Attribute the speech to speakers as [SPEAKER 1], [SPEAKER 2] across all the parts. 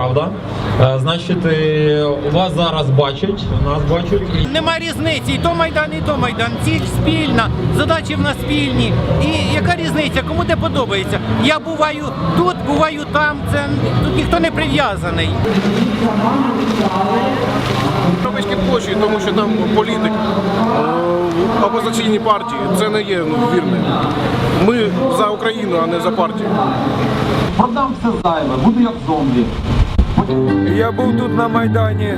[SPEAKER 1] правда. Е, Значить, е, вас зараз бачать, нас бачать.
[SPEAKER 2] Нема різниці, і то Майдан, і то Майдан. Ціль спільна, задачі в нас спільні. І яка різниця? Кому де подобається? Я буваю тут, буваю там. Це тут ніхто не прив'язаний.
[SPEAKER 3] Ромські площі, тому що там політик е, опозиційні партії. Це не є ну, вірне. Ми за Україну, а не за партію.
[SPEAKER 4] Продам все зайве, буду як зомбі.
[SPEAKER 5] Я був тут на Майдані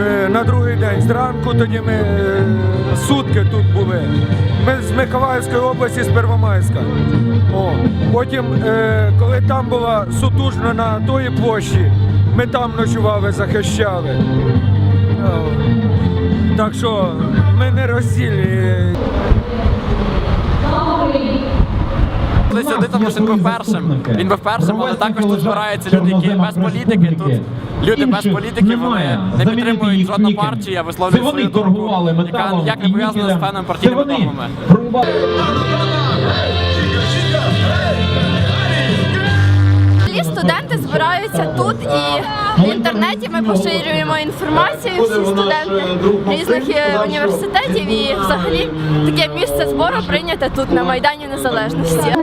[SPEAKER 5] е, на другий день. Зранку тоді ми е, сутки тут були. Ми з Миколаївської області, з Первомайська. О. Потім, е, коли там була сутужна на тої площі, ми там ночували, захищали. Так що ми не розділі.
[SPEAKER 6] Коли сюди, тому що він був першим. Він був першим, але також тут збираються люди, які без політики. Тут люди без політики вони не підтримують жодну партію, а висловлюють свою думку, яка ніяк не пов'язана з певними партійними догмами.
[SPEAKER 7] Збираються тут і в інтернеті ми поширюємо інформацію. Всі студенти різних е, університетів і взагалі таке місце збору прийняте тут на Майдані Незалежності.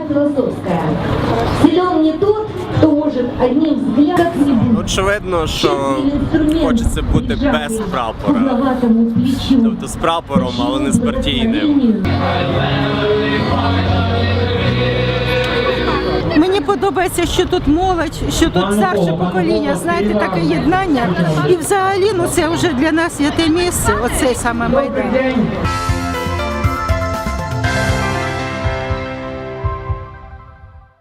[SPEAKER 8] не одним взглядом
[SPEAKER 9] Очевидно, що хочеться бути без прапора. Тобто з прапором, але не з партійним.
[SPEAKER 10] Подобається, що тут молодь, що тут старше покоління, знаєте, таке єднання. І взагалі ну це вже для нас є те місце, оцей саме майдан.